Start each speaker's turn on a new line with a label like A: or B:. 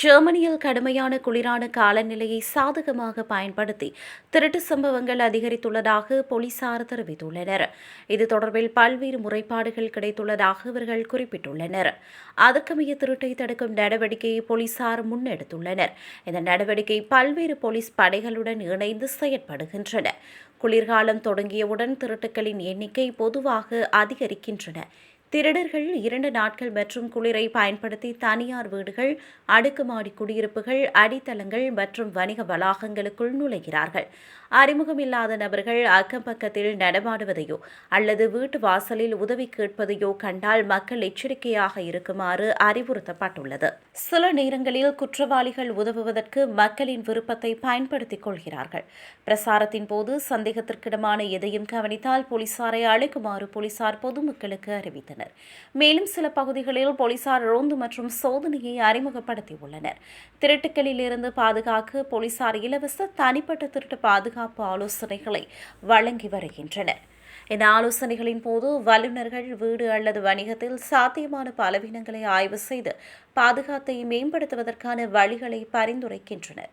A: ஜெர்மனியில் கடுமையான குளிரான காலநிலையை சாதகமாக பயன்படுத்தி திருட்டு சம்பவங்கள் அதிகரித்துள்ளதாக போலீசார் தெரிவித்துள்ளனர். இது தொடர்பில் பல்வேறு முறைப்பாடுகள் கிடைத்துள்ளதாக அவர்கள் குறிப்பிட்டுள்ளனர். அதற்கமைய திருட்டை தடுக்கும் நடவடிக்கையை போலீசார் முன்னெடுத்துள்ளனர். இந்த நடவடிக்கை பல்வேறு போலீஸ் படைகளுடன் இணைந்து செயற்படுகின்றன. குளிர்காலம் தொடங்கியவுடன் திருட்டுக்களின் எண்ணிக்கை பொதுவாக அதிகரிக்கின்றன. திருடர்கள் இரண்டு நாட்கள் மற்றும் குளிரை பயன்படுத்தி தனியார் வீடுகள் அடுக்குமாடி குடியிருப்புகள் அடித்தளங்கள் மற்றும் வணிக வளாகங்களுக்குள் நுழைகிறார்கள். அறிமுகம் இல்லாத நபர்கள் அக்கம் பக்கத்தில் நடமாடுவதையோ அல்லது வீட்டு வாசலில் உதவி கேட்பதையோ கண்டால் மக்கள் எச்சரிக்கையாக இருக்குமாறு அறிவுறுத்தப்பட்டுள்ளது. சில நேரங்களில் குற்றவாளிகள் உதவுவதற்கு மக்களின் விருப்பத்தை பயன்படுத்திக் கொள்கிறார்கள். பிரசாரத்தின் போது சந்தேகத்திற்கிடமான எதையும் கவனித்தால் போலீசாரை அழைக்குமாறு போலீசார் பொதுமக்களுக்கு அறிவித்தனர். மேலும் சில பகுதிகளில் போலீசார் ரோந்து மற்றும் சோதனையை அறிமுகப்படுத்தியுள்ளனர். திருட்டுக்களில் இருந்து பாதுகாக்க போலீசார் இலவச தனிப்பட்ட திருட்டு பாதுகாப்பு ஆலோசனைகளை வழங்கி வருகின்றனர். இந்த ஆலோசனைகளின் போது வல்லுநர்கள் வீடு அல்லது வணிகத்தில் சாத்தியமான பலவீனங்களை ஆய்வு செய்து பாதுகாத்தை மேம்படுத்துவதற்கான வழிகளை பரிந்துரைக்கின்றனர்.